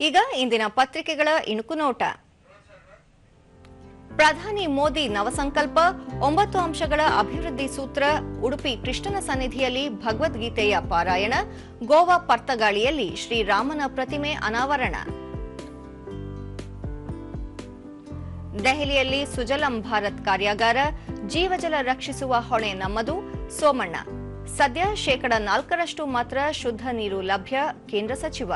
ಈಗ ಇಂದಿನ ಪತ್ರಿಕೆಗಳ ಇಣುಕು ನೋಟ. ಪ್ರಧಾನಿ ಮೋದಿ ನವಸಂಕಲ್ಪ, ಒಂಬತ್ತು ಅಂಶಗಳ ಅಭಿವೃದ್ಧಿ ಸೂತ್ರ, ಉಡುಪಿ ಕೃಷ್ಣನ ಸನ್ನಿಧಿಯಲ್ಲಿ ಭಗವದ್ಗೀತೆಯ ಪಾರಾಯಣ, ಗೋವಾ ಪರ್ತಗಾಳಿಯಲ್ಲಿ ಶ್ರೀರಾಮನ ಪ್ರತಿಮೆ ಅನಾವರಣ. ದೆಹಲಿಯಲ್ಲಿ ಸುಜಲಂ ಭಾರತ್ ಕಾರ್ಯಾಗಾರ, ಜೀವಜಲ ರಕ್ಷಿಸುವ ಹೊಣೆ ನಮ್ಮದು, ಸೋಮಣ್ಣ. ಸದ್ಯ ಶೇಕಡ ನಾಲ್ಕರಷ್ಟು ಮಾತ್ರ ಶುದ್ಧ ನೀರು ಲಭ್ಯ, ಕೇಂದ್ರ ಸಚಿವ.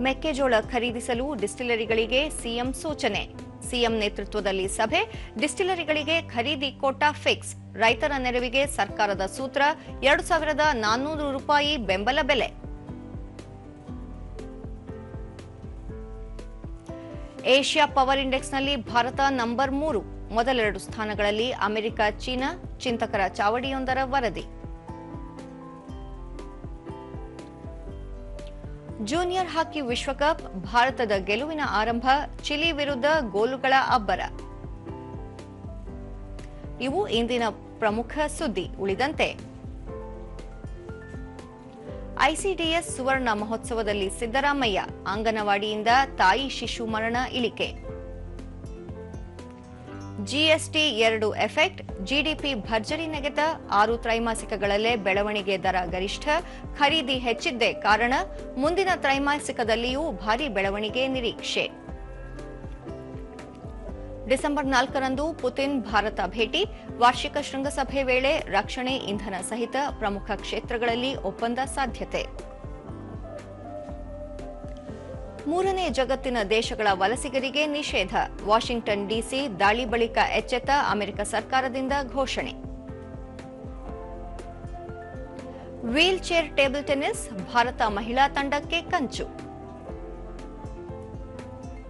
ಮೆಕ್ಕೆಜೋಳ ಖರೀದಿಸಲು ಡಿಸ್ಟಿಲರಿಗಳಿಗೆ ಸಿಎಂ ಸೂಚನೆ. ಸಿಎಂ ನೇತೃತ್ವದಲ್ಲಿ ಸಭೆ, ಡಿಸ್ಟಿಲರಿಗಳಿಗೆ ಖರೀದಿ ಕೋಟಾ ಫಿಕ್ಸ್. ರೈತರ ನೆರವಿಗೆ ಸರ್ಕಾರದ ಸೂತ್ರ, ಎರಡು ಸಾವಿರದ ನಾನ್ನೂರು ರೂಪಾಯಿ ಬೆಂಬಲ ಬೆಲೆ. ಏಷ್ಯಾ ಪವರ್ ಇಂಡೆಕ್ಸ್ನಲ್ಲಿ ಭಾರತ ನಂಬರ್ ಮೂರು. ಮೊದಲೆರಡು ಸ್ಥಾನಗಳಲ್ಲಿ ಅಮೆರಿಕ, ಚೀನಾ, ಚಿಂತಕರ ಚಾವಡಿಯೊಂದರ ವರದಿ. ಜೂನಿಯರ್ ಹಾಕಿ ವಿಶ್ವಕಪ್, ಭಾರತದ ಗೆಲುವಿನ ಆರಂಭ, ಚಿಲಿ ವಿರುದ್ಧ ಗೋಲುಗಳ ಅಬ್ಬರ. ಇವು ಇಂದಿನ ಪ್ರಮುಖ ಸುದ್ದಿ ಉಳಿದಂತೆ. ಐಸಿಡಿಎಸ್ ಸುವರ್ಣ ಮಹೋತ್ಸವದಲ್ಲಿ ಸಿದ್ದರಾಮಯ್ಯ ಅಂಗನವಾಡಿಯಿಂದ ತಾಯಿ ಶಿಶು ಮರಣ ಇಳಿಕೆ. ಜಿಎಸ್ಟಿ ಎರಡು ಎಫೆಕ್ಟ್, ಜಿಡಿಪಿ ಭರ್ಜರಿ ನೆಗೆತ, ಆರು ತ್ರೈಮಾಸಿಕಗಳಲ್ಲೇ ಬೆಳವಣಿಗೆ ದರ ಗರಿಷ್ಠ, ಖರೀದಿ ಹೆಚ್ಚಿದ್ದೇ ಕಾರಣ ಮುಂದಿನ ತ್ರೈಮಾಸಿಕದಲ್ಲಿಯೂ ಭಾರಿ ಬೆಳವಣಿಗೆ ನಿರೀಕ್ಷೆ. ಡಿಸೆಂಬರ್ ನಾಲ್ಕರಂದು ಪುತಿನ್ ಭಾರತ ಭೇಟಿ, ವಾರ್ಷಿಕ ಶೃಂಗಸಭೆ ವೇಳೆ ರಕ್ಷಣೆ ಇಂಧನ ಸಹಿತ ಪ್ರಮುಖ ಕ್ಷೇತ್ರಗಳಲ್ಲಿ ಒಪ್ಪಂದ ಸಾಧ್ಯತೆ. ಮೂರನೇ ಜಗತ್ತಿನ ದೇಶಗಳ ವಲಸಿಗರಿಗೆ ನಿಷೇಧ. ವಾಷಿಂಗ್ಟನ್ ಡಿಸಿ ದಾಳಿ ಬಳಿಕ ಎಚ್ಚೆತ್ತ ಅಮೆರಿಕ ಸರ್ಕಾರದಿಂದ ಘೋಷಣೆ. Wheelchair table tennis, Bharat ಮಹಿಳಾ ತಂಡಕ್ಕೆ ಕಂಚು.